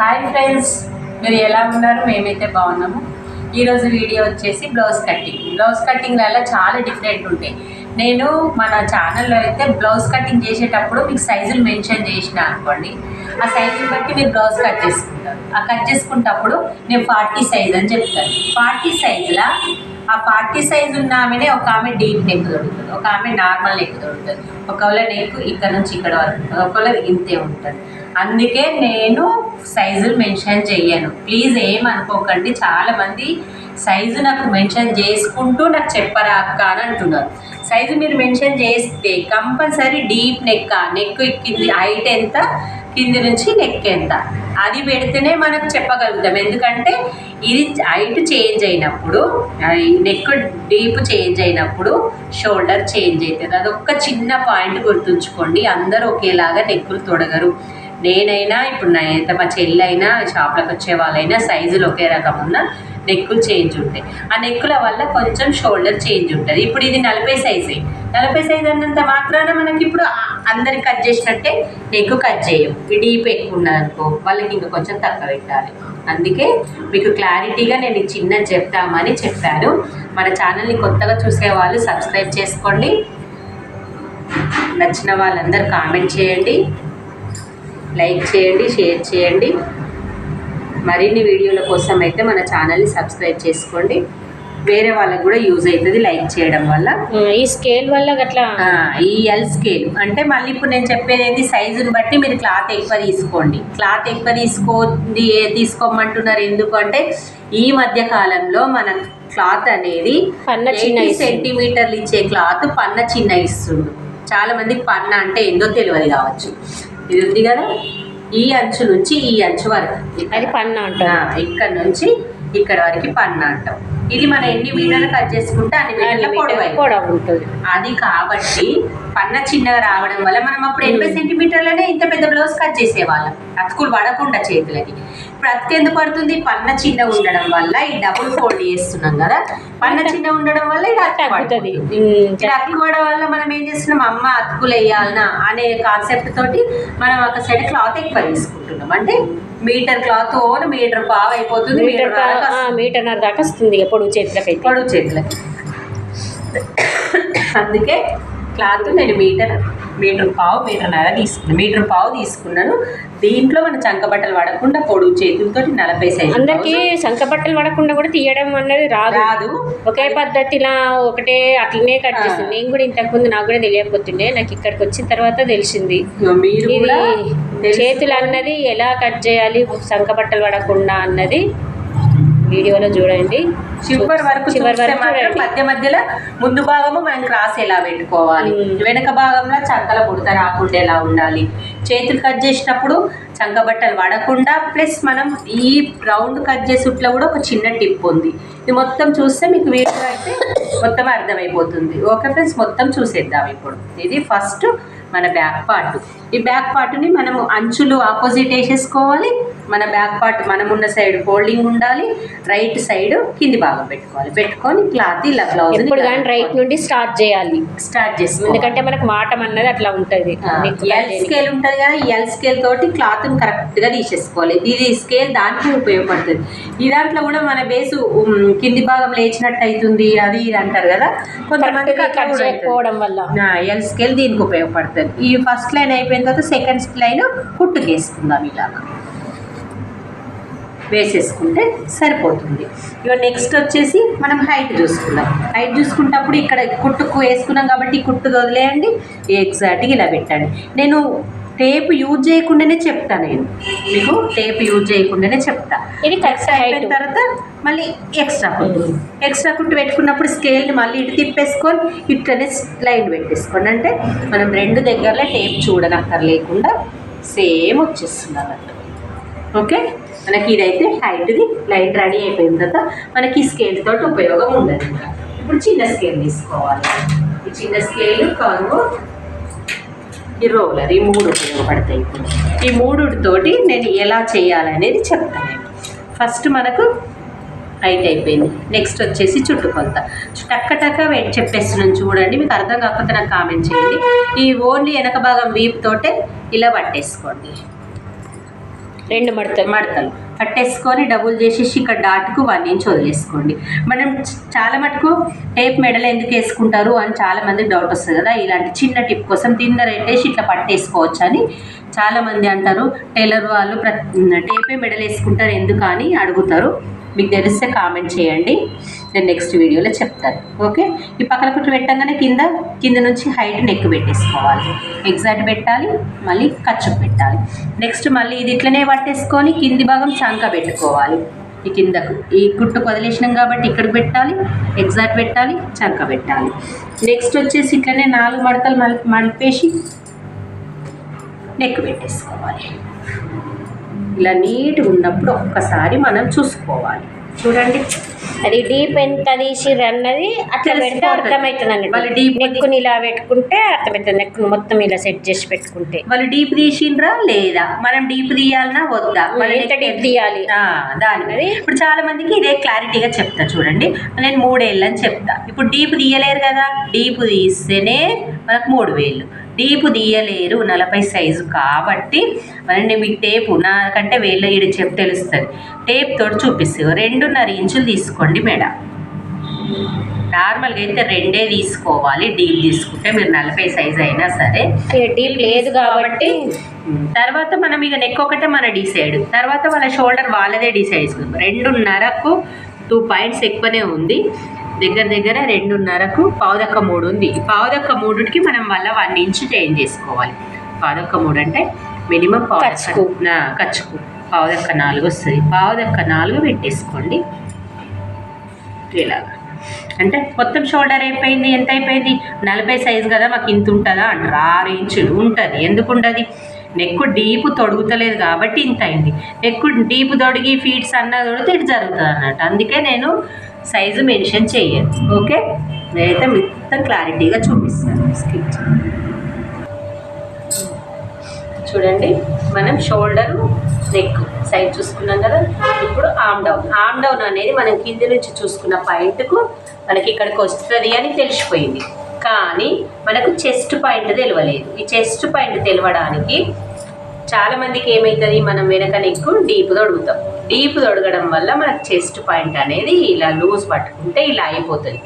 Hi friends మీరు ఎలా ఉన్నారు? మేమైతే బాగున్నాము. ఈరోజు వీడియో వచ్చేసి బ్లౌజ్ కటింగ్ బ్లౌజ్ కటింగ్ వల్ల చాలా డిఫరెంట్ ఉంటాయి. నేను మన ఛానల్లో అయితే బ్లౌజ్ కటింగ్ చేసేటప్పుడు మీకు సైజులు మెన్షన్ చేసిన అనుకోండి. ఆ సైజుని బట్టి మీరు బ్లౌజ్ కట్ చేసుకుంటారు. ఆ కట్ చేసుకుంటప్పుడు నేను ఫార్టీ సైజ్ అని చెప్తాను. ఫార్టీ సైజులా ఆ ఫార్టీ సైజ్ ఉన్న ఆమెనే ఒక ఆమె డీప్ నెక్ దొరుకుతుంది ఒక ఆమె నార్మల్ నెక్ దొరుకుతుంది ఒకవేళ నెక్ ఇక్కడ నుంచి ఇక్కడ వరకు ఒకవేళ ఇంతే ఉంటుంది. అందుకే నేను సైజులు మెన్షన్ చెయ్యను. ప్లీజ్ ఏమనుకోకండి చాలామంది సైజు నాకు మెన్షన్ చేసుకుంటూ నాకు చెప్పరా అక్క అని అంటున్నారు. సైజు మీరు మెన్షన్ చేస్తే కంపల్సరీ డీప్ నెక్ నెక్ కింది హైట్ ఎంత? కింది నుంచి నెక్ ఎంత? అది పెడితేనే మనకు చెప్పగలుగుతాం. ఎందుకంటే ఇది హైట్ చేంజ్ అయినప్పుడు నెక్ డీప్ చేంజ్ అయినప్పుడు షోల్డర్ చేంజ్ అవుతుంది. అదొక్క చిన్న పాయింట్ గుర్తుంచుకోండి. అందరూ ఒకేలాగా నెక్కులు తొడగరు. నేనైనా ఇప్పుడు నా ఎంత మా చెల్లి అయినా వచ్చే వాళ్ళైనా సైజులు ఒకే రకం ఉన్న నెక్కులు చేంజ్ ఉంటాయి. ఆ నెక్కుల వల్ల కొంచెం షోల్డర్ చేంజ్ ఉంటుంది. ఇప్పుడు ఇది నలభై సైజే. నలభై సైజ్ అన్నంత మాత్రాన మనకి ఇప్పుడు అందరికి కట్ చేసినట్టే నెక్ కట్ చేయం. డీప్ ఎక్కువ ఉన్నదనుకో వాళ్ళకి ఇంకా కొంచెం తక్కువ పెట్టాలి. అందుకే మీకు క్లారిటీగా నేను చిన్న చెప్తామని చెప్పాను. మన ఛానల్ని కొత్తగా చూసే వాళ్ళు సబ్స్క్రైబ్ చేసుకోండి. నచ్చిన వాళ్ళందరూ కామెంట్ చేయండి. లైక్ చేయండి షేర్ చేయండి. మరిన్ని వీడియోల కోసం అయితే మన ఛానల్ని సబ్స్క్రైబ్ చేసుకోండి. వేరే వాళ్ళకు కూడా యూజ్ అవుతుంది లైక్ చేయడం వల్ల. ఈ స్కేల్ వల్ల అట్లా ఈ ఎల్ స్కేల్. అంటే మళ్ళీ ఇప్పుడు నేను చెప్పేది ఏంటి? సైజుని బట్టి మీరు క్లాత్ ఎక్కువ తీసుకోండి. క్లాత్ ఎక్కువ తీసుకోండి ఏ తీసుకోమంటున్నారు ఎందుకంటే ఈ మధ్య కాలంలో మన క్లాత్ అనేది పన్న చిన్న ఇస్తుంది. సెంటీమీటర్లు ఇచ్చే క్లాత్ పన్న చిన్న ఇస్తుండు. చాలా మందికి పన్న అంటే ఏందో తెలియదు కావచ్చు. ఇది ఉంది కదా? ఈ అంచు నుంచి ఈ అంచు వరకు. అది పన్న ఆ, అంటారు ఇక్కడ నుంచి ఇక్కడ వరకు పన్న అంటాం. ఇది మనం ఎన్ని మీటర్లు కట్ చేసుకుంటే అన్ని మీటర్ల పొడవు అయిపోతుంది. కూడా ఉంటుంది. అది కాబట్టి పన్న చిన్నగా రావడం వల్ల మనం అప్పుడు ఎనభై సెంటీమీటర్లనే ఇంత పెద్ద బ్లౌజ్ కట్ చేసేవాళ్ళం. అతుకులు పడకుండా చేతులకి. ఇప్పుడు అతుకు ఎందుకు పడుతుంది? పన్న చిన్న ఉండడం వల్ల ఈ డబుల్ ఫోల్డ్ చేస్తున్నాం కదా. పన్న చిన్న ఉండడం వల్ల ఇది అతుకు పడుతుంది. ఇలా అతుకు పడడం వల్ల మనం ఏం చేస్తున్నాం? అమ్మ అతుకులు వేయాలనా అనే కాన్సెప్ట్ తోటి మనం ఒక సైడ్ క్లాత్ ఎక్కువ తీసుకుంటున్నాం. అంటే మీటర్ క్లాత్ ఓన్ మీటర్ పావు అయిపోతుంది మీటర్ మీటర్. మీటర్న్నర దాకా వస్తుంది. ఇక పొడుగు చేతులకైతే పొడవు చేతులకి అందుకే క్లాత్ నేను మీటర్ మీటర్ పావు మీటర్న్నర తీసుకున్నాను మీటర్ పావు తీసుకున్నాను. దీంట్లో మన చంక బట్టలు పడకుండా పొడుగు చేతులతో నలభై సైజు అందరికి సంక బట్టలు పడకుండా కూడా తీయడం అన్నది రాదు. రాదు. ఒకే పద్ధతిలా ఒకటే అట్లనే కట్ చేస్తుంది నేను కూడా ఇంతకు ముందు నాకు కూడా తెలియకపోతుండే. నాకు ఇక్కడికి వచ్చిన తర్వాత తెలిసింది. మీరు చేతులు అన్నది ఎలా కట్ చేయాలి సంక బట్టలు పడకుండా అన్నది వీడియోలో చూడండి. చివరి వరకు చివరి వరకు. మధ్య మధ్యలో ముందు భాగము మనం క్రాస్ ఎలా పెట్టుకోవాలి. వెనక భాగంలో చంకల బుడత రాకుండా ఎలా ఉండాలి? చేతులు కట్ చేసినప్పుడు చంక బట్టలు పడకుండా ప్లస్ మనం ఈ రౌండ్ కట్ చేసేట్లో కూడా ఒక చిన్న టిప్ ఉంది. ఇది మొత్తం చూస్తే మీకు వీడియో అయితే మొత్తం అర్థమైపోతుంది. ఓకే ఫ్రెండ్స్ మొత్తం చూసేద్దాం ఇప్పుడు. ఇది ఫస్ట్ మన బ్యాక్ పార్ట్ ఈ బ్యాక్ పార్ట్ని మనము అంచులు ఆపోజిట్ వేసేసుకోవాలి. మన బ్యాక్ పార్ట్ మనం ఉన్న సైడ్ ఫోల్డింగ్ ఉండాలి. రైట్ సైడ్ కింది భాగం పెట్టుకోవాలి. పెట్టుకొని క్లాత్ ఇలా బ్లౌజ్ ఎప్పుడు కానీ రైట్ నుండి స్టార్ట్ చేయాలి. స్టార్ట్ చేసుకోవాలి. ఎందుకంటే మనకు మాటం అన్నది అట్లా ఉంటుంది. ఎల్ స్కేల్ ఉంటుంది కదా ఎల్ స్కేల్ తోటి క్లాత్ కరెక్ట్గా తీసేసుకోవాలి. ఇది స్కేల్ దానికి ఉపయోగపడుతుంది. ఈ దాంట్లో కూడా మన బేసు కింది భాగం లేచినట్టు అవుతుంది. అది ఇది అంటారు కదా. కొంతమంది ఎల్ స్కేల్ దీనికి ఉపయోగపడుతుంది. ఈ ఫస్ట్ లైన్ అయిపోయిన తర్వాత సెకండ్ లైన్ కుట్టుకు వేసుకుందాం ఇలాగా. వేసేసుకుంటే సరిపోతుంది. ఇక నెక్స్ట్ వచ్చేసి మనం హైట్ చూసుకుందాం. హైట్ చూసుకున్నప్పుడు ఇక్కడ కుట్టుకు వేసుకున్నాం కాబట్టి కుట్టు వదిలేయండి. ఎగ్జాక్ట్గా ఇలా పెట్టండి. నేను టేప్ యూజ్ చేయకుండానే చెప్తా నేను. మీకు టేప్ యూజ్ చేయకుండానే చెప్తా. ఇది కరెక్ట్ అయిపోయిన తర్వాత మళ్ళీ ఎక్స్ట్రా కుట్టు. ఎక్స్ట్రా కుట్టు పెట్టుకున్నప్పుడు స్కేల్ని మళ్ళీ ఇటు తిప్పేసుకొని ఇట్లనే లైన్ పెట్టేసుకోండి. అంటే మనం రెండు దగ్గరలో టేప్ చూడనక్కర్లేకుండా సేమ్ వచ్చేస్తుంది అన్నట్టు. ఓకే? మనకి ఇదైతే హైట్ది లైన్ రెడీ అయిపోయిన తర్వాత మనకి ఈ స్కేల్ తోటి ఉపయోగం ఉండదు. ఇప్పుడు చిన్న స్కేల్ తీసుకోవాలి. ఈ చిన్న స్కేల్ కరువు ఈ రోలర్ ఈ మూడు ఉపయోగపడతాయి. ఈ మూడు తోటి నేను ఎలా చేయాలనేది చెప్తాను. ఫస్ట్ మనకు హైట్ అయిపోయింది. నెక్స్ట్ వచ్చేసి చుట్టుకొలత టక్క టక్క వెయిట్ చెప్పేస్తున్నాను చూడండి మీకు అర్థం కాకపోతే నాకు కామెంట్ చేయండి. ఈ ఓన్లీ వెనక భాగం వీప్ తోటే ఇలా పట్టేసుకోండి. రెండు మడతలు. మడతలు. కట్టేసుకొని డబుల్ చేసేసి ఇక్కడ డాట్కు వన్ ఇంచ్ వదిలేసుకోండి. మనం చాలా మటుకు టేప్ మెడలు ఎందుకు వేసుకుంటారు అని చాలామంది డౌట్ వస్తుంది కదా. ఇలాంటి చిన్న టిప్ కోసం తిన్న పెట్టేసి ఇట్లా పట్టేసుకోవచ్చు అని చాలామంది అంటారు. టైలర్ వాళ్ళు ప్ర టేపే మెడలు వేసుకుంటారు ఎందుకు అని అడుగుతారు. మీకు తెలిస్తే కామెంట్ చేయండి. నేను నెక్స్ట్ వీడియోలో చెప్తాను. ఓకే ఈ పక్కన కుట్టు పెట్టగానే కింద కింద నుంచి హైట్ నెక్ పెట్టేసుకోవాలి. ఎగ్జాక్ట్ పెట్టాలి మళ్ళీ ఖర్చు పెట్టాలి. నెక్స్ట్ మళ్ళీ ఇది ఇట్లనే పట్టేసుకొని కింది భాగం చంక పెట్టుకోవాలి. ఈ కిందకు ఈ కుట్టు వదిలేసినాం కాబట్టి ఇక్కడికి పెట్టాలి ఎగ్జాక్ట్ పెట్టాలి చంక పెట్టాలి. నెక్స్ట్ వచ్చేసి ఇట్లనే నాలుగు మడతలు మల్ మడిపేసి నెక్ పెట్టేసుకోవాలి. ఇలా నీట్గా ఉన్నప్పుడు ఒక్కసారి మనం చూసుకోవాలి. చూడండి. అది డీప్ ఎంత తీసిర్రు అన్నది అట్లా పెడితే. అర్థమవుతుంది అన్నట్టు. deep నెక్కుని ఇలా పెట్టుకుంటే అర్థమవుతుంది నెక్కుని మొత్తం ఇలా సెట్ చేసి పెట్టుకుంటే. వాళ్ళు డీప్ తీసిండ్రా లేదా? మనం డీప్ తీయాలనా వద్దా? ఎంత deep తీయాలి? దాని మీద. ఇప్పుడు చాలా మందికి ఇదే క్లారిటీగా చెప్తా చూడండి. నేను మూడేళ్ళు అని చెప్తా. ఇప్పుడు డీప్ తీయలేరు కదా? డీప్ తీస్తేనే మనకు మూడు వేలు. డీప్ తీయలేరు నలభై సైజు కాబట్టి మరి మీకు టేపు నాకంటే వేళ్ళ ఈడు చెప్పు తెలుస్తుంది. టేప్ తోటి చూపిస్తుంది. రెండున్నర ఇంచులు తీసుకోండి మేడం. నార్మల్గా అయితే రెండే తీసుకోవాలి. డీప్ తీసుకుంటే మీరు నలభై సైజ్ అయినా సరే. డీప్ లేదు కాబట్టి తర్వాత మనం ఇక నెక్ ఒకటే మన డిసైడ్ తర్వాత వాళ్ళ షోల్డర్ వాళ్ళదే డిసైడ్ చేసుకుందాం. రెండున్నరకు టూ పాయింట్స్ ఎక్కువనే ఉంది. దగ్గర దగ్గర రెండున్నరకు పావుదక్క మూడు ఉంది. పావుదక్క మూడుకి మనం వల్ల వన్ ఇంచ్ చేంజ్ చేసుకోవాలి. పావుదక్క మూడు అంటే మినిమం. పావుదక్క ఖర్చుకు పావుదక్క నాలుగు వస్తుంది. పావుదక్క నాలుగు పెట్టేసుకోండి. ఇలాగా. అంటే మొత్తం షోల్డర్ అయిపోయింది. ఎంత అయిపోయింది? నలభై సైజు కదా మాకు ఇంత ఉంటుందా? అంటారు. ఆరు ఇంచులు ఉంటుంది. ఎందుకు ఉండదు నెక్కు డీపు తొడుగుతలేదు కాబట్టి ఇంత అయింది. నెక్కు డీపు తొడిగి ఫీట్స్ అన్న తొడిగితే ఇటు జరుగుతుంది అన్నట్టు అందుకే నేను సైజు మెన్షన్ చేయను ఓకే? నేనైతే మొత్తం క్లారిటీగా చూపిస్తాను స్కిప్ చూడండి మనం షోల్డర్ నెక్ సైడ్ చూసుకున్నాం కదా? ఇప్పుడు ఆమ్ డౌన్. ఆమ్ డౌన్ అనేది మనం కింది నుంచి చూసుకున్న పాయింట్కు మనకి ఇక్కడికి వస్తుంది అని తెలిసిపోయింది. కానీ మనకు చెస్ట్ పాయింట్ తెలియలేదు ఈ చెస్ట్ పాయింట్ తెలియడానికి చాలామందికి ఏమవుతుంది మనం వెనక నెక్ డీప్ తొడుగుతాం డీప్ తొడగడం వల్ల మనకు చెస్ట్ పాయింట్ అనేది ఇలా లూజ్ పట్టుకుంటే ఇలా అయిపోతుంది.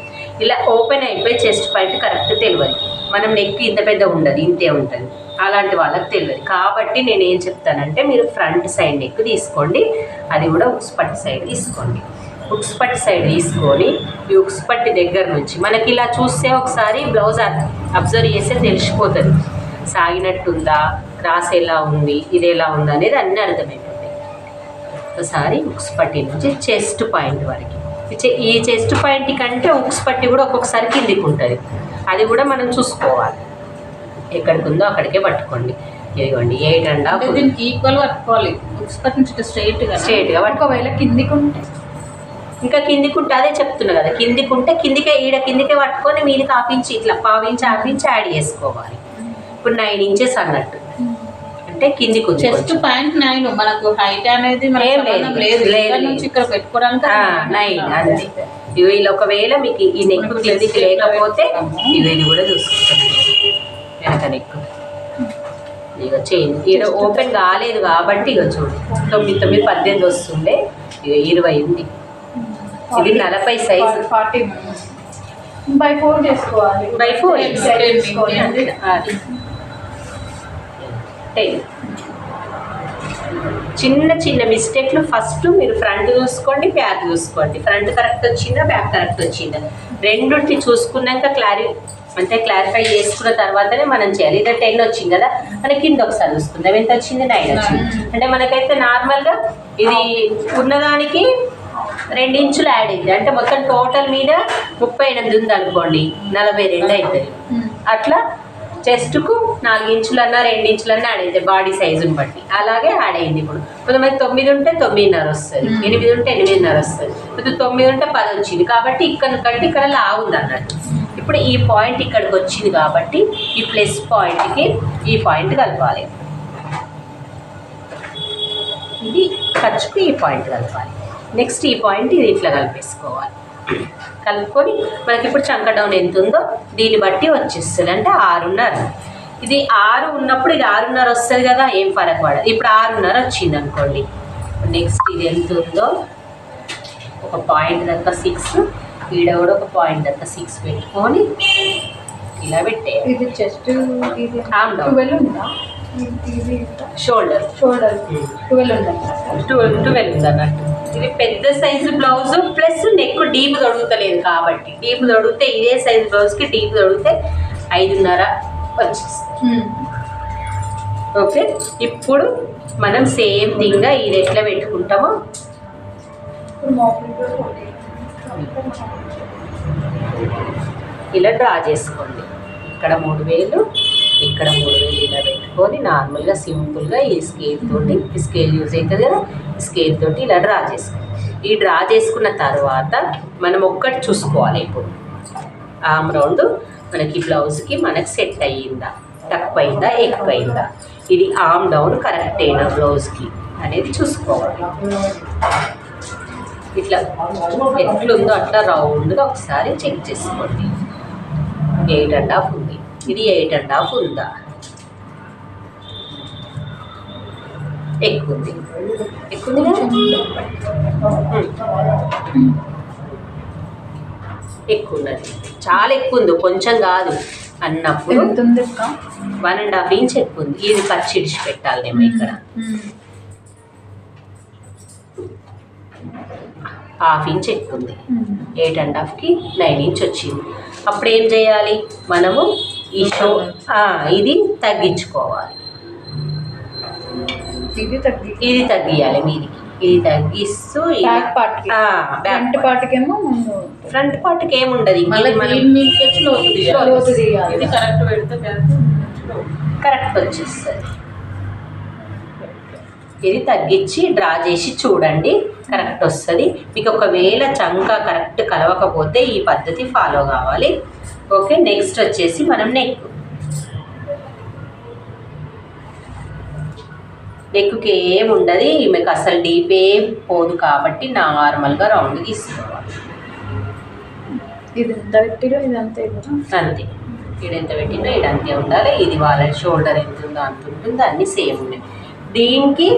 ఇలా ఓపెన్ అయిపోయి చెస్ట్ పాయింట్ కరెక్ట్ తెలియదు. మనం నెక్ ఇంత పెద్ద ఉండదు ఇంతే ఉంటుంది. అలాంటి వాళ్ళకి తెలియదు. కాబట్టి నేను ఏం చెప్తానంటే మీరు ఫ్రంట్ సైడ్ నెక్ తీసుకోండి అది కూడా ఉక్స్పట్టి సైడ్ తీసుకోండి. ఉక్స్పట్టి సైడ్ తీసుకొని ఈ ఉక్స్పట్టి దగ్గర నుంచి మనకి ఇలా చూస్తే ఒకసారి బ్లౌజ్ అబ్జర్వ్ చేస్తే తెలిసిపోతుంది. సాగినట్టుందా క్రాస్ ఎలా ఉంది ఇది ఎలా ఉంది అనేది అన్నీ అర్థమైంది ఒకసారి ఉక్స్ పట్టి నుంచి చెస్ట్ పాయింట్ వరకు. ఈ చెస్ట్ పాయింట్ కంటే ఉక్స్ పట్టి కూడా ఒక్కొక్కసారి కిందికి ఉంటుంది. అది కూడా మనం చూసుకోవాలి. ఎక్కడికి ఉందో అక్కడికే పట్టుకోండి. ఇదిగోండి ఎయిట్ అండ్ హాఫ్. దీనికి ఈక్వల్ పట్టుకోవాలి. ఉక్స్పట్ నుంచి స్ట్రైట్గా. Straight గా పట్టుకో. ఒకవేళ కిందికి ఉంటే. ఇంకా కిందికి ఉంటే అదే చెప్తున్నా కదా కిందికి ఉంటే కిందికే ఈడ కిందికే పట్టుకొని మీదకి ఆపించి ఇట్లా పావించి ఆపించి యాడ్ చేసుకోవాలి. ఇప్పుడు నైన్ ఇంచెస్ అన్నట్టు. అంటే ఉంది చెస్ట్. పాయింట్ నైన్ మనకు హైట్ అనేది లేదు. ఇక్కడ లేదు. నుంచి ఇక్కడ పెట్టుకోవడానికి నైన్ అంతే. ఇలా ఒకవేళ మీకు ఈ నెక్ కిందికి లేకపోతే ఇవి ఇది కూడా చూసుకుంటాం వెనక నెక్ ఇక చేయండి. ఇక్కడ ఓపెన్ కాలేదు కాబట్టి ఇక చూడు. తొమ్మిది తొమ్మిది పద్దెనిమిది వస్తుండే. ఇక ఇరవై ఉంది. ఇది నలభై సైజు ఫార్టీ బై ఫోర్ చేసుకోవాలి. By four. టెన్ చిన్న చిన్న మిస్టేక్లు ఫస్ట్ మీరు ఫ్రంట్ చూసుకోండి బ్యాక్ చూసుకోండి. ఫ్రంట్ కరెక్ట్ వచ్చిందా బ్యాక్ కరెక్ట్ వచ్చిందా? రెండుంటి చూసుకున్నాక క్లారి అంటే క్లారిఫై చేసుకున్న తర్వాతనే మనం చేయాలి. ఇదే టెన్ వచ్చింది కదా మన కింద ఒకసారి చూసుకుందాం. ఎంత వచ్చింది? నైన్ వచ్చింది. అంటే మనకైతే నార్మల్గా ఇది ఉన్నదానికి రెండు ఇంచులు యాడ్ అయింది. అంటే మొత్తం టోటల్ మీద ముప్పై ఎనిమిది ఉంది అనుకోండి. నలభై రెండు అవుతుంది అట్లా చెస్ట్కు నాలుగు ఇంచులన్నా రెండు ఇంచులన్నా యాడ్ అయింది బాడీ సైజుని బట్టి. అలాగే యాడ్ అయింది ఇప్పుడు. కొంతమంది తొమ్మిది ఉంటే తొమ్మిదిన్నర వస్తుంది. ఎనిమిది ఉంటే ఎనిమిదిన్నర వస్తుంది. ఇప్పుడు తొమ్మిది ఉంటే పది వచ్చింది. కాబట్టి ఇక్కడ కంటే ఇక్కడ లాగుంది అన్నట్టు. ఇప్పుడు ఈ పాయింట్ ఇక్కడికి వచ్చింది కాబట్టి ఈ ప్లస్ పాయింట్కి ఈ పాయింట్ కలపాలి. ఇది ఖర్చుకు ఈ పాయింట్ కలపాలి. నెక్స్ట్ ఈ పాయింట్ ఇది ఇట్లా కలిపేసుకోవాలి. కలుపుకొని మనకి ఇప్పుడు చంక డౌన్ ఎంత ఉందో దీన్ని బట్టి వచ్చేస్తుంది. అంటే ఆరున్నర. ఇది ఆరు ఉన్నప్పుడు ఇది ఆరున్నర వస్తుంది కదా ఏం ఫరక్ పడదు. ఇప్పుడు ఆరున్నర వచ్చింది అనుకోండి. నెక్స్ట్ ఇది ఎంత ఉందో ఒక పాయింట్ దాకా సిక్స్ ఈడ కూడా ఒక పాయింట్ దాకా సిక్స్ పెట్టుకొని ఇలా పెట్టేయాలి. ఇది చెస్ట్ ఇది షోల్డర్ షోల్డర్ ట్వెల్వ్ ఉందా? ట్వెల్వ్ ట్వెల్వ్ ఉంది? అన్నట్టు ఇది పెద్ద size blouse plus neck deep దొడుగుతలేదు కాబట్టి. డీప్ తొడిగితే ఇదే సైజు బ్లౌజ్కి డీప్ తొడిగితే ఐదున్నర వచ్చేస్తుంది. ఓకే? ఇప్పుడు మనం సేమ్ థింగ్గా ఇది ఎట్లా పెట్టుకుంటామో? ఇలా డ్రా చేసుకోండి. ఇక్కడ మూడు వేలు ఇక్కడ మూడు వేలు ఇలా పెట్టుకొని నార్మల్గా సింపుల్గా ఈ స్కేల్ తోటి ఈ స్కేల్ యూజ్ అవుతుంది కదా స్కేల్ తోటి ఇలా డ్రా చేసుకోండి ఈ డ్రా చేసుకున్న తర్వాత మనం ఒక్కటి చూసుకోవాలి ఇప్పుడు. ఆమ్ రౌండ్ మనకి బ్లౌజ్కి మనకి సెట్ అయ్యిందా తక్కువ అయిందా ఎక్కువ అయిందా ఇది ఆమ్ డౌన్ కరెక్ట్ అయినా బ్లౌజ్కి అనేది చూసుకోవాలి. ఇట్లా ఎట్లుందో అట్లా రౌండ్గా ఒకసారి చెక్ చేసుకోండి. ఎయిట్ అండ్ హాఫ్ ఇది ఎయిట్ అండ్ హాఫ్ ఉందా ఎక్కువ ఉంది ఎక్కువ ఉన్నది చాలా ఎక్కువ ఉంది కొంచెం కాదు. అన్నప్పుడు వన్ అండ్ హాఫ్ ఇంచ్ ఎక్కువ ఉంది ఇది ఖర్చు ఇడిచి పెట్టాలేమో ఇక్కడ. హాఫ్ ఇంచ్ ఎక్కువ ఉంది ఎయిట్ అండ్ హాఫ్కి నైన్ ఇంచ్ వచ్చింది. అప్పుడు ఏం చేయాలి? మనము ఈ షో ఆ, ఇది తగ్గించుకోవాలి. ఇది తగ్గి ఇది తగ్గియాలి మీదికి. ఇది తగ్గిస్తూ బ్యాక్ పార్ట్ ఫ్రంట్ పార్ట్ కేమో ముందు ఫ్రంట్ పార్ట్కి ఏముండదు ఇది కరెక్ట్ పెడితే కరెక్ట్ వచ్చేస్తుంది. ఇది తగ్గించి డ్రా చేసి చూడండి. కరెక్ట్ వస్తుంది. మీకు ఒకవేళ చంక కరెక్ట్ కలవకపోతే ఈ పద్ధతి ఫాలో కావాలి. ఓకే నెక్స్ట్ వచ్చేసి మనం నెక్ నెక్కి ఏం ఉండదు మీకు అసలు డీప్ ఏం పోదు కాబట్టి నార్మల్గా రౌండ్ తీసుకోవాలి. ఇది ఎంత పెట్టిరో ఇది అంతే ఈడ ఎంత పెట్టినా ఈడ అంతే ఉండాలి. ఇది వాళ్ళ షోల్డర్ ఎంత ఉందో అంత ఉంటుంది అన్నీ సేమ్ ఉన్నాయి. దీనికి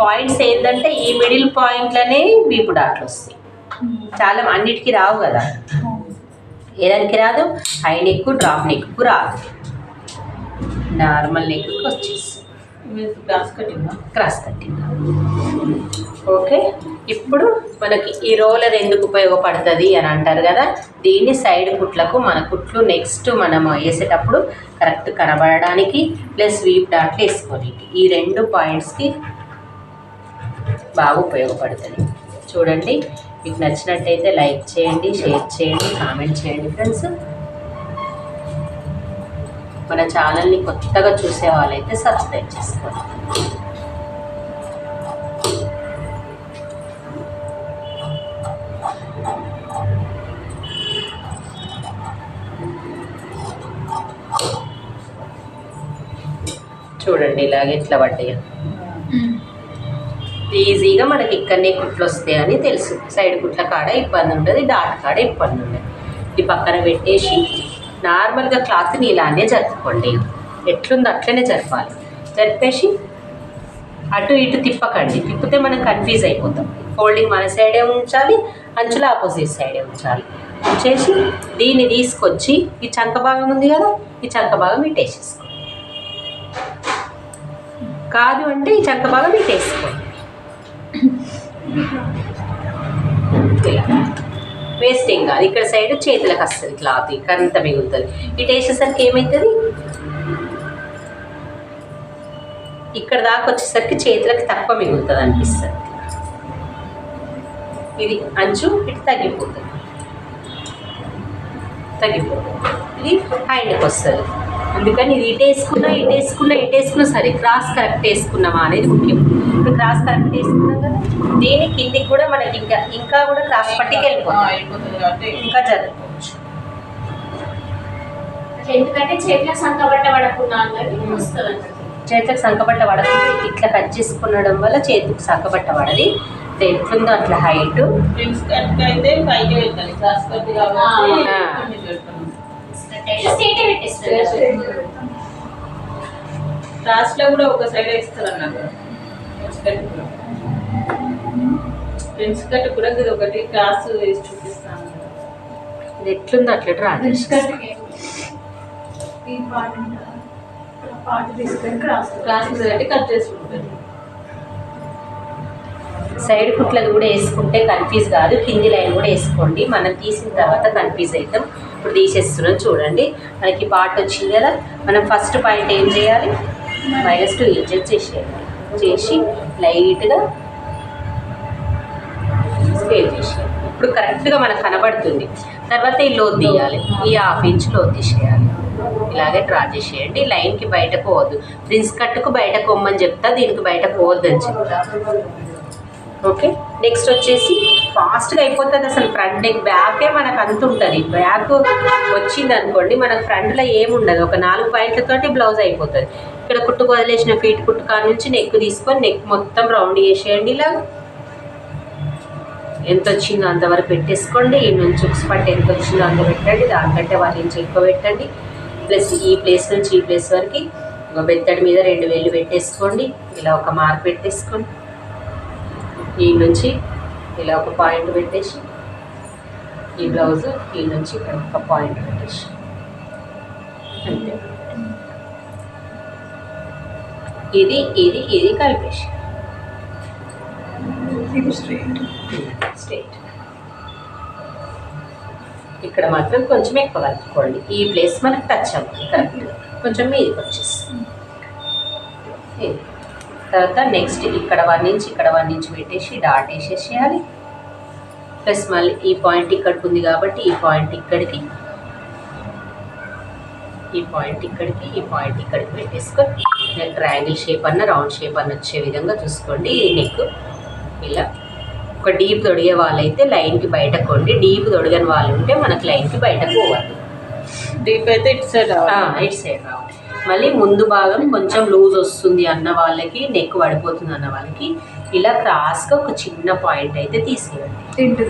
పాయింట్స్ ఏంటంటే ఈ మిడిల్ పాయింట్లనే వీపు డాట్లు వస్తాయి. చాలా అన్నిటికీ రావు కదా. ఏదానికి రాదు. హై నెక్ డ్రాప్ నెక్ రాదు. నార్మల్ నెక్ వచ్చేసి మీరు గ్లాస్ కట్టిందా? Cross cutting okay. ఇప్పుడు మనకి ఈ రోలర్ ఎందుకు ఉపయోగపడుతుంది అని అంటారు కదా. దీన్ని సైడ్ కుట్లకు మన కుట్లు నెక్స్ట్ మనం వేసేటప్పుడు కరెక్ట్ కనబడడానికి ప్లస్ వీప్ డాట్లు వేసుకోనికి ఈ రెండు పాయింట్స్కి బాగా ఉపయోగపడుతుంది. చూడండి. మీకు నచ్చినట్టయితే లైక్ చేయండి షేర్ చేయండి కామెంట్ చేయండి ఫ్రెండ్స్. మన ఛానల్ని కొత్తగా చూసే వాళ్ళైతే సబ్స్క్రైబ్ చేసుకోండి. చూడండి ఇలాగ ఎట్లా పడ్డాయి. ఈజీగా మనకి ఇక్కడనే కుట్లు వస్తాయని తెలుసు. సైడ్ కుట్ల కాడ ఇబ్బంది ఉండదు డాట్ కాడ ఇబ్బంది ఉండదు. ఇది పక్కన పెట్టేసి నార్మల్గా క్లాత్ని ఇలానే జరుపుకోండి. ఎట్లుందో అట్లనే జరపాలి. జరిపేసి అటు ఇటు తిప్పకండి. తిప్పితే మనం కన్ఫ్యూజ్ అయిపోతాం. ఫోల్డింగ్ మన సైడే ఉంచాలి అంచుల ఆపోజిట్ సైడే ఉంచాలి. ఉంచేసి దీన్ని తీసుకొచ్చి ఈ చంక భాగం ఉంది కదా ఈ చంక భాగం ఇటేసేసుకోండి. కాదు అంటే ఈ చంక భాగం ఇటేసుకోండి. వేస్ట్ వేస్టింగ్ కాదు. ఇక్కడ సైడ్ చేతులకు వస్తుంది క్లాత్ కంత మిగులుతుంది. ఇటు వేసేసరికి ఏమవుతుంది ఇక్కడ దాకా వచ్చేసరికి చేతులకు తక్కువ మిగులుతుంది అనిపిస్తుంది. ఇది అంచు ఇటు తగ్గిపోతుంది. తగ్గిపోతుంది. ఇది హ్యాండ్కి వస్తుంది. అందుకని ఇది ఇటు వేసుకున్నా ఇటు వేసుకున్నా ఇటు వేసుకున్నా సరే క్రాస్ కరెక్ట్ వేసుకున్నామా అనేది ముఖ్యం. ఇప్పుడు క్రాస్ కరెక్ట్ వేసుకున్నాం కదా. దీని కిందికి కూడా మనకి ఇంకా ఇంకా కూడా క్రాస్ పట్టికి వెళ్ళిపోతాం అయిపోతుంది కాబట్టి ఇంకా జరుపుకోవచ్చు ఎందుకంటే చేతిలో సంకబట్ట పడకుండా చేతులకు సంకబట్ట పడకుండా ఇట్లా కట్ చేసుకునడం వల్ల చేతికి సంకబట్ట పడది. ఎట్లుందో అట్లా హైట్ క్లాస్లో కూడా ఒక సైడ్ వేస్తారు అన్నారు ఫ్రెండ్స్ కట్ కూడా ఇది ఒకటి వేసి చూపిస్తాను. ఇది ఎట్లుందో అట్లా ఈ పార్ట్ పార్ట్ తీసుకొని క్రాస్ క్రాస్ కట్ సైడ్ కుట్లది కూడా వేసుకుంటే కన్ఫ్యూజ్ కాదు. కింది లైన్ కూడా వేసుకోండి. మనం తీసిన తర్వాత కన్ఫ్యూజ్ అవుతాం. ఇప్పుడు తీసేస్తున్నాం చూడండి. మనకి పార్ట్ వచ్చింది కదా. మనం ఫస్ట్ పాయింట్ ఏం చేయాలి? మైనస్ టూ ఇంచెస్ చేసేయాలి. చేసి లైట్గా స్కేల్ చేసేయాలి ఇప్పుడు కరెక్ట్గా మనకు కనబడుతుంది. తర్వాత ఈ లోతు తీయాలి. ఈ హాఫ్ ఇంచ్ లోత్ తీసేయాలి. ఇలాగే డ్రా చేసేయండి. లైన్కి బయటకు పోవద్దు. ప్రిన్స్ కట్టుకు బయట కొమ్మని చెప్తా దీనికి బయటకు పోవద్దని చెప్తా. ఓకే? నెక్స్ట్ వచ్చేసి ఫాస్ట్గా అయిపోతుంది అసలు ఫ్రంట్ నెక్. బ్యాకే మనకు అంత ఉంటుంది. బ్యాక్ వచ్చింది అనుకోండి మనకు ఫ్రంట్లో ఏముండదు. ఒక నాలుగు పాయింట్లతోటి బ్లౌజ్ అయిపోతుంది. ఇక్కడ కుట్టుకు వదిలేసిన ఫీట్ కుట్టు కాడ నుంచి నెక్ తీసుకొని నెక్ మొత్తం రౌండ్ చేసేయండి ఇలా. ఎంత వచ్చిందో అంతవరకు పెట్టేసుకోండి. ఈ నుంచి పట్టు ఎంత వచ్చిందో అంత పెట్టండి. దానికంటే వాళ్ళ నుంచి ఎక్కువ పెట్టండి. ప్లస్ ఈ ప్లేస్ నుంచి ఈ ప్లేస్ వరకు ఒక బెత్తడి మీద రెండు వేలు పెట్టేసుకోండి. ఇలా ఒక మార్క్ పెట్టేసుకోండి. ఈ నుంచి ఇలా ఒక పాయింట్ పెట్టేసి ఈ బ్లౌజ్ ఈ నుంచి ఇక్కడ ఒక పాయింట్ పెట్టేసి. అంతే. ఇది ఇది ఇది కలిపేసి. స్ట్రైట్ ఇక్కడ మాత్రం కొంచెం ఎక్కువ కలుపుకోండి. ఈ ప్లేస్ మనకు టచ్ అవ్వాలి కరెక్ట్ కొంచెం మీదకి వచ్చేస్తుంది. ఇది. తర్వాత నెక్స్ట్ ఇక్కడ వన్ ఇంచ్ ఇక్కడ వన్ ఇంచ్ పెట్టేసి డాట్ వేసేసేయాలి. ప్లస్ మళ్ళీ ఈ పాయింట్ ఇక్కడికి ఉంది కాబట్టి ఈ పాయింట్ ఇక్కడికి. ఈ పాయింట్ ఇక్కడికి ఈ పాయింట్ ఇక్కడికి పెట్టేసుకొని ట్రయాంగిల్ షేప్ అన్న రౌండ్ షేప్ అన్న వచ్చే విధంగా చూసుకోండి. ఈ నెక్ ఇలా. ఒక డీప్ తొడిగే వాళ్ళైతే లైన్కి బయట కొండి డీప్ తొడగని వాళ్ళు ఉంటే మనకు లైన్కి బయటకు పోవాలి డీప్ అయితే ఇటు సైడ్ ఇటు సైడ్ రావాలి. మళ్ళీ ముందు భాగం కొంచెం లూజ్ వస్తుంది అన్న వాళ్ళకి నెక్ పడిపోతుంది అన్న వాళ్ళకి. ఇలా క్రాస్గా ఒక చిన్న పాయింట్ అయితే తీసేయండి.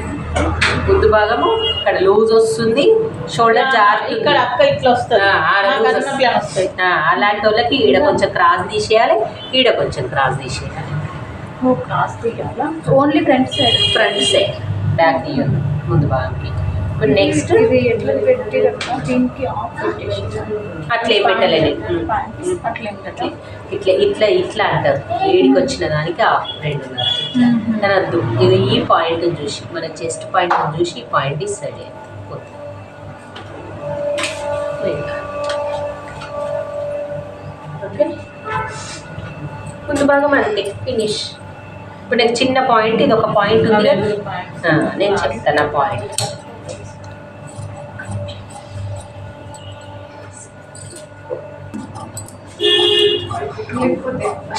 ముందు భాగము ఇక్కడ లూజ్ వస్తుంది షోల్డర్ జారుతుంది. ఇక్కడ అక్క ఇట్లా వస్తుంది. అలాంటి వాళ్ళకి ఈడ కొంచెం క్రాస్ తీసేయాలి ఈడ కొంచెం క్రాస్ తీసేయాలి. ఓ క్రాస్ తీయాలా? Only front side. Front side back ముందు భాగంకి. ఇప్పుడు నెక్స్ట్ ఇది ఎట్లా పెట్టి కదా దీనికి ఆఫ్ పెట్టేసి అట్లే పెట్టలేదు. అట్లే అట్లే. ఇట్లా ఇట్లా ఇట్లా అంటారు. ఏడికి వచ్చిన దానికి రెండున్నర కానీ వద్దు ఇది ఈ పాయింట్ చూసి మన చెస్ట్ పాయింట్ చూసి ఈ పాయింట్ సరి ఓకే. ముందు భాగం అంతే. ఫినిష్ ఇప్పుడు నాకు చిన్న పాయింట్ ఇది ఒక పాయింట్ ఉంది నేను చెప్తాను ఆ పాయింట్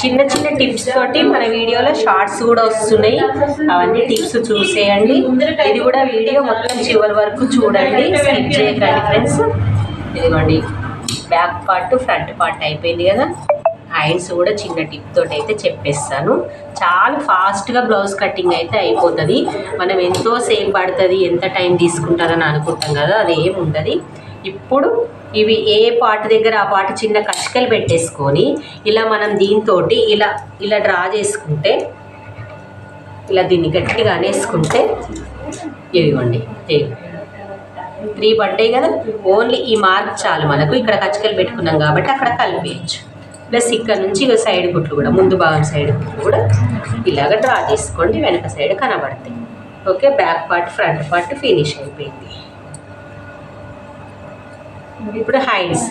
చిన్న చిన్న టిప్స్ తోటి మన వీడియోలో షార్ట్స్ కూడా వస్తున్నాయి. అవన్నీ టిప్స్ చూసేయండి. ఇది కూడా వీడియో మొత్తం చివరి వరకు చూడండి. స్కిప్ చేయకండి ఫ్రెండ్స్ ఇదిగోండి. బ్యాక్ పార్ట్ ఫ్రంట్ పార్ట్ అయిపోయింది కదా. హ్యాండ్స్ కూడా చిన్న టిప్ తోటి అయితే చెప్పేస్తాను. చాలా ఫాస్ట్గా బ్లౌజ్ కటింగ్ అయితే అయిపోతుంది. మనం ఎంతో సేపు పడుతుంది ఎంత టైం తీసుకుంటారని అనుకుంటాం కదా అది ఏమి ఉండదు. ఇప్పుడు ఇవి ఏ పార్ట్ దగ్గర ఆ పార్ట్ చిన్న కచ్చికలు పెట్టేసుకొని ఇలా మనం దీంతో ఇలా ఇలా డ్రా చేసుకుంటే ఇలా దీన్ని గట్టిగా అనేసుకుంటే ఇదిగోండి త్రీ పడ్డాయి కదా? ఓన్లీ ఈ మార్క్ చాలు మనకు. ఇక్కడ కచ్చికలు పెట్టుకున్నాం కాబట్టి అక్కడ కలిపేయచ్చు. ప్లస్ ఇక్కడ నుంచి ఇక సైడ్ గుట్లు కూడా ముందు భాగం సైడ్ గుట్లు కూడా ఇలాగ డ్రా చేసుకోండి. వెనక సైడ్ కనబడతాయి. Okay? Back part front part finish అయిపోయింది. ఇప్పుడు హైన్స్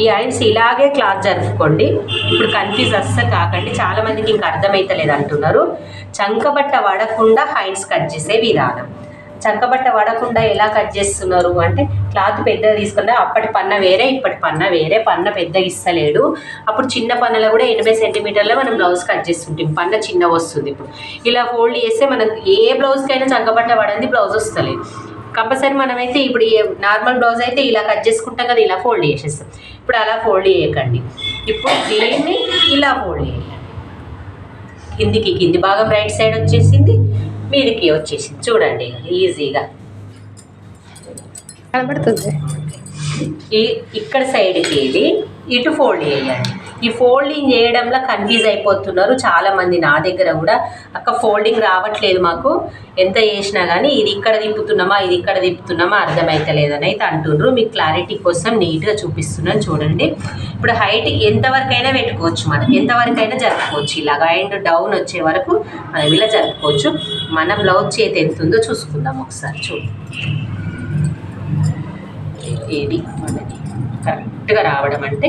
ఈ హైన్స్ ఇలాగే క్లాత్ జరుపుకోండి. ఇప్పుడు కన్ఫ్యూజ్ అస్సలు కాకండి. చాలామందికి ఇంకా అర్థమైతలేదు అంటున్నారు. చంకబట్ట పడకుండా హైన్స్ కట్ చేసే విధానం. చంకబట్ట పడకుండా ఎలా కట్ చేస్తున్నారు అంటే క్లాత్ పెద్దగా తీసుకుంటే అప్పటి పన్న వేరే ఇప్పటి పన్న వేరే. పన్న పెద్దగా ఇస్తలేడు. అప్పుడు చిన్న పన్నలో కూడా ఎనభై సెంటీమీటర్లో మనం బ్లౌజ్ కట్ చేస్తుంటాం. పన్న చిన్న వస్తుంది ఇప్పుడు. ఇలా ఫోల్డ్ చేస్తే మనకు ఏ బ్లౌజ్కైనా చంకబట్ట పడంది బ్లౌజ్ వస్తలేదు. కంపల్సరీ మనమైతే ఇప్పుడు నార్మల్ బ్లౌజ్ అయితే ఇలా కట్ చేసుకుంటాం కదా ఇలా ఫోల్డ్ చేసేస్తాం. ఇప్పుడు అలా ఫోల్డ్ చేయకండి. ఇప్పుడు దీన్ని ఇలా ఫోల్డ్ చేయాలి కిందికి కింది భాగం రైట్ సైడ్ వచ్చేసింది మీదికి వచ్చేసింది. చూడండి ఈజీగా కనబడుతుంది. ఈ ఇక్కడ సైడ్కి వెళ్ళి ఇటు ఫోల్డ్ చేయండి. ఈ ఫోల్డింగ్ చేయడంలో కన్ఫ్యూజ్ అయిపోతున్నారు చాలామంది నా దగ్గర కూడా. అక్క ఫోల్డింగ్ రావట్లేదు మాకు. ఎంత చేసినా కానీ ఇది ఇక్కడ తిప్పుతున్నామా ఇది ఇక్కడ తిప్పుతున్నామా అర్థమవుతలేదని అయితే అంటుండ్రు. మీకు క్లారిటీ కోసం నీట్గా చూపిస్తున్నాను చూడండి. ఇప్పుడు హైట్ ఎంతవరకైనా పెట్టుకోవచ్చు మనం. ఎంతవరకైనా జరుపుకోవచ్చు. ఇలాగ అండ్ డౌన్ వచ్చే వరకు మనం ఇలా జరుపుకోవచ్చు. మన బ్లౌజ్ చేతి ఎంత ఉందో చూసుకుందాం ఒకసారి. చూడండి ఏది? మనకి కరెక్ట్గా రావడం అంటే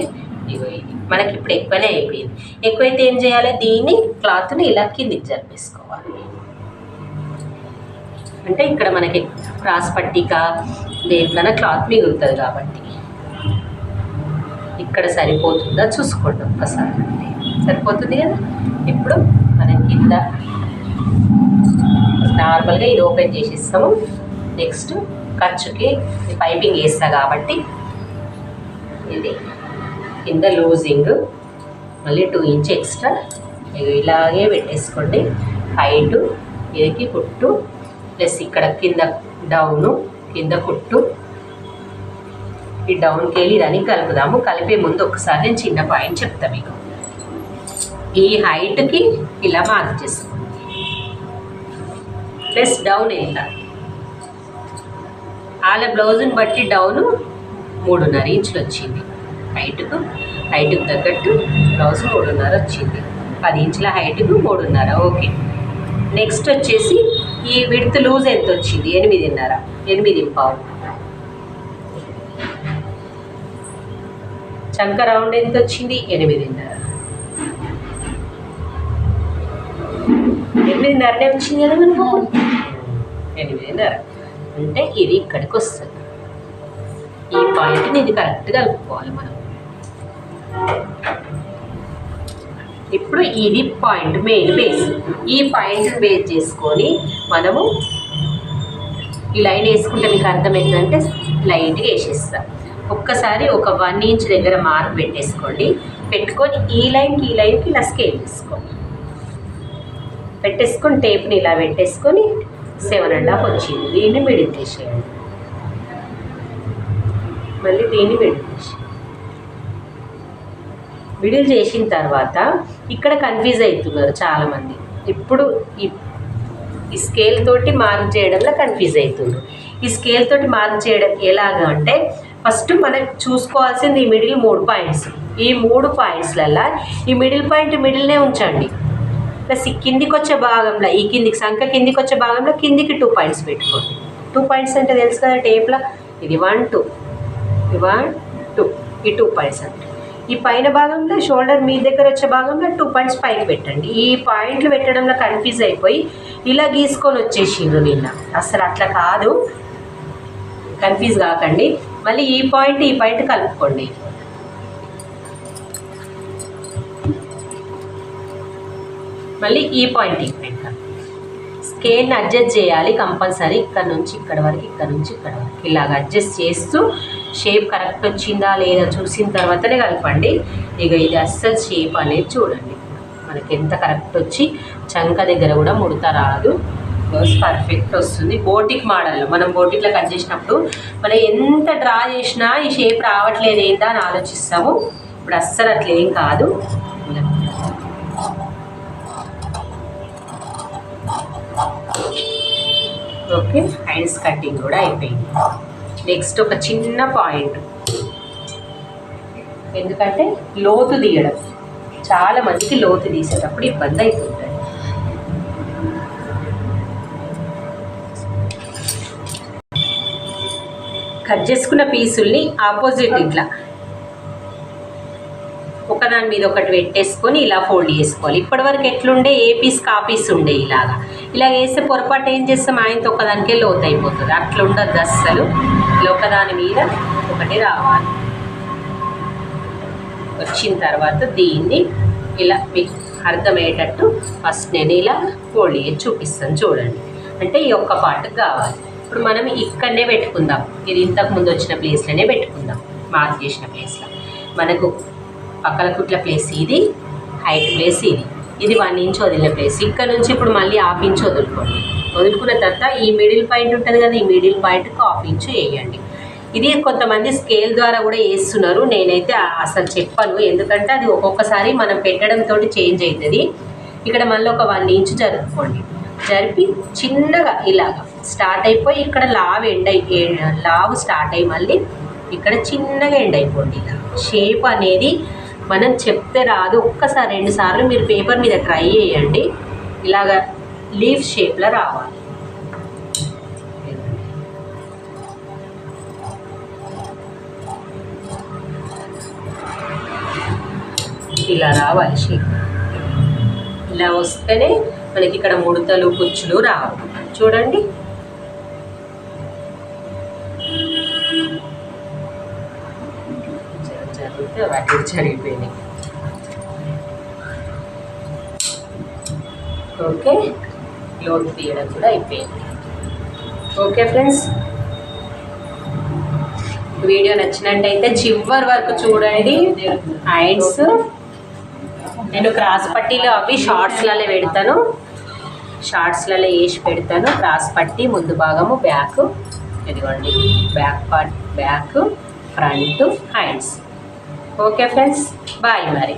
మనకి ఇప్పుడు ఎక్కువనే అయిపోయింది. ఎక్కువైతే ఏం చేయాలి? దీన్ని క్లాత్ని ఇలా కిందికి జరిపేసుకోవాలి. అంటే ఇక్కడ మనకి క్రాస్ పట్టిక దేంట్లోనే క్లాత్ మిగులుతుంది కాబట్టి. ఇక్కడ సరిపోతుందా చూసుకోండి ఒక్కసారి. సరిపోతుంది కదా? ఇప్పుడు మనం కింద నార్మల్గా ఇది ఓపెన్ చేసిస్తాము. నెక్స్ట్ ఖర్చుకి పైపింగ్ వేస్తా కాబట్టి ఇది కింద లూజింగ్ మళ్ళీ టూ ఇంచ్ ఎక్స్ట్రా ఇలాగే పెట్టేసుకోండి. హైటు ఇదికి కుట్టు. ప్లస్ ఇక్కడ కింద డౌను కింద కుట్టు. ఈ డౌన్కి వెళ్ళి దానికి కలుపుదాము. కలిపే ముందు ఒకసారి నేను చిన్న పాయింట్ చెప్తా మీకు. ఈ హైట్కి ఇలా మార్క్ చేసుకోండి. ప్లస్ డౌన్ వెళ్తా వాళ్ళ బ్లౌజ్ని బట్టి డౌను మూడున్నర ఇంచులు వచ్చింది. హైట్కు హైట్కు తగ్గట్టు బ్లౌజ్ మూడున్నర వచ్చింది. పది ఇంచుల హైట్కు మూడున్నర. ఓకే. నెక్స్ట్ వచ్చేసి ఈ విడత్ లూజ్ ఎంత వచ్చింది? ఎనిమిదిన్నర. ఎనిమిది పావు. చంక రౌండ్ ఎంత వచ్చింది? ఎనిమిదిన్నర. ఎనిమిదిన్నరనే వచ్చింది కదా మనకు ఎనిమిదిన్నర. అంటే ఇది ఇక్కడికి వస్తుంది. ఈ పాయింట్ని ఇది కరెక్ట్గా కలుపుకోవాలి మనం. ఇప్పుడు ఇది పాయింట్ మెయిన్ బేస్ ఈ పాయింట్ బేస్ చేసుకొని మనము ఈ లైన్ వేసుకుంటే మీకు అర్థమైందంటే లైట్గా వేసేస్తాం. ఒక్కసారి ఒక వన్ ఇంచ్ దగ్గర మార్క్ పెట్టేసుకోండి. పెట్టుకొని ఈ లైన్కి ఈ లైన్కి ఇలా స్కేల్ చేసుకోండి. పెట్టేసుకొని టేప్ని ఇలా పెట్టేసుకొని సెవెన్ అండ్ హాఫ్ వచ్చింది. దీన్ని మిడిల్ చేసేయండి మళ్ళీ దీన్ని మిడిల్ చేసి మిడిల్ చేసిన తర్వాత ఇక్కడ కన్ఫ్యూజ్ అవుతున్నారు చాలామంది. ఇప్పుడు ఈ ఈ స్కేల్ తోటి మార్క్ చేయడంలో కన్ఫ్యూజ్ అవుతుంది ఈ స్కేల్ తోటి మార్క్ చేయడం ఎలాగా అంటే ఫస్ట్ మనం చూసుకోవాల్సింది ఈ మిడిల్ మూడు పాయింట్స్. ఈ మూడు పాయింట్స్లల్లో ఈ మిడిల్ పాయింట్ మిడిల్నే ఉంచండి. ప్లస్ ఈ కిందికి వచ్చే భాగంలో ఈ కిందికి సంఖ కిందికి వచ్చే భాగంలో కిందికి టూ పాయింట్స్ పెట్టుకోండి. టూ పాయింట్స్ అంటే తెలుసు కదా టేప్లో? ఇది వన్ టూ. ఇది వన్ టూ. ఈ టూ పాయింట్స్ అంటే. ఈ పైన భాగంలో షోల్డర్ మీ దగ్గర వచ్చే భాగంలో టూ పాయింట్స్ పైకి పెట్టండి. ఈ పాయింట్లు పెట్టడంలో కన్ఫ్యూజ్ అయిపోయి ఇలా గీసుకొని వచ్చేసిండ్రు నిన్న. అసలు అట్లా కాదు. కన్ఫ్యూజ్ కాకండి. మళ్ళీ ఈ పాయింట్ ఈ పాయింట్ కలుపుకోండి. మళ్ళీ ఈ పాయింట్ ఈ పాయింట్. స్కేల్ని అడ్జస్ట్ చేయాలి కంపల్సరీ. ఇక్కడ నుంచి ఇక్కడ వరకు ఇక్కడ నుంచి ఇక్కడ వరకు. ఇలాగ అడ్జస్ట్ చేస్తూ షేప్ కరెక్ట్ వచ్చిందా లేదా చూసిన తర్వాతనే కలపండి. ఇక ఇది అస్సలు షేప్ అనేది చూడండి. మనకి ఎంత కరెక్ట్ వచ్చి చంక దగ్గర కూడా ముడత రాదు. పర్ఫెక్ట్ వస్తుంది. బోటిక్ మోడల్లో మనం బోటిక్లో కట్ చేసినప్పుడు మనం ఎంత డ్రా చేసినా ఈ షేప్ రావట్లేదు ఏందా అని ఆలోచిస్తాము. ఇప్పుడు అస్సలు అట్లా ఏం కాదు. ఓకే హ్యాండ్స్ కటింగ్ కూడా అయిపోయింది. నెక్స్ట్ ఒక చిన్న పాయింట్ ఎందుకంటే లోతు తీయడం. చాలా మందికి లోతు తీసేటప్పుడు ఇబ్బంది అయిపోతుంది. కట్ చేసుకున్న పీసుల్ని ఆపోజిట్ ఇట్లా. ఒకదాని మీద ఒకటి పెట్టేసుకొని ఇలా ఫోల్డ్ చేసుకోవాలి. ఇప్పటివరకు ఎట్లుండే? ఏ పీస్ కా పీస్ ఉండే ఇలాగా. ఇలా వేస్తే పొరపాటు ఏం చేస్తాం? ఆయనతో ఒకదానికే లోతు అయిపోతుంది. అట్లా ఉండద్దు అస్సలు. ఇలా ఒకదాని మీద ఒకటి రావాలి. వచ్చిన తర్వాత దీన్ని ఇలా మీకు అర్థమయ్యేటట్టు ఫస్ట్ నేను ఇలా ఫోల్డ్ చేసి చూపిస్తాను చూడండి. అంటే ఈ ఒక్క పార్ట్ కావాలి. ఇప్పుడు మనం ఇక్కడనే పెట్టుకుందాం. ఇది ఇంతకు ముందు వచ్చిన ప్లేస్లోనే పెట్టుకుందాం. మార్క్ చేసిన ప్లేస్లో మనకు పక్కల కుట్ల ప్లేస్ ఇది హైట్ ప్లేస్ ఇది. ఇది వన్ ఇంచ్ వదిలిన ప్లేస్ ఇక్కడ నుంచి ఇప్పుడు మళ్ళీ ఆఫ్ ఇంచ్ వదులుకోండి. వదులుకున్న తర్వాత ఈ మిడిల్ పాయింట్ ఉంటుంది కదా ఈ మిడిల్ పాయింట్ హాఫ్ ఇంచు వేయండి ఇది కొంతమంది స్కేల్ ద్వారా కూడా వేస్తున్నారు నేనైతే అసలు చెప్పను. ఎందుకంటే అది ఒక్కొక్కసారి మనం పెట్టడంతో చేంజ్ అవుతుంది ఇక్కడ మళ్ళీ ఒక వన్ ఇంచ్ జరుపుకోండి. జరిపి చిన్నగా ఇలాగా స్టార్ట్ అయిపోయి ఇక్కడ లావ్ ఎండ్ అయి లావ్ స్టార్ట్ అయ్యి మళ్ళీ ఇక్కడ చిన్నగా ఎండ్ అయిపోండి. ఇలా షేప్ అనేది మనం చెప్తే రాదు. ఒక్కసారి రెండుసార్లు మీరు పేపర్ మీద ట్రై చేయండి. ఇలాగా లీఫ్ షేప్లో రావాలి. ఇలా రావాలి షేప్ ఇలా వస్తేనే మనకి ఇక్కడ ముడతలు కుచ్చులు రావు. చూడండి. జరిగితే వాటి జరిగిపోయినాయి ఓకే? లోడ్ తీయడం కూడా అయిపోయింది. ఓకే ఫ్రెండ్స్ వీడియో నచ్చినట్టయితే చివరి వరకు చూడండి. హ్యాండ్స్ నేను క్రాస్ పట్టీలు అవి షార్ట్స్లలో పెడతాను. షార్ట్స్లలో వేసి పెడతాను. క్రాస్ పట్టి ముందు భాగము బ్యాక్. ఇదిగోండి. Back part back front hands okay friends bye మరి.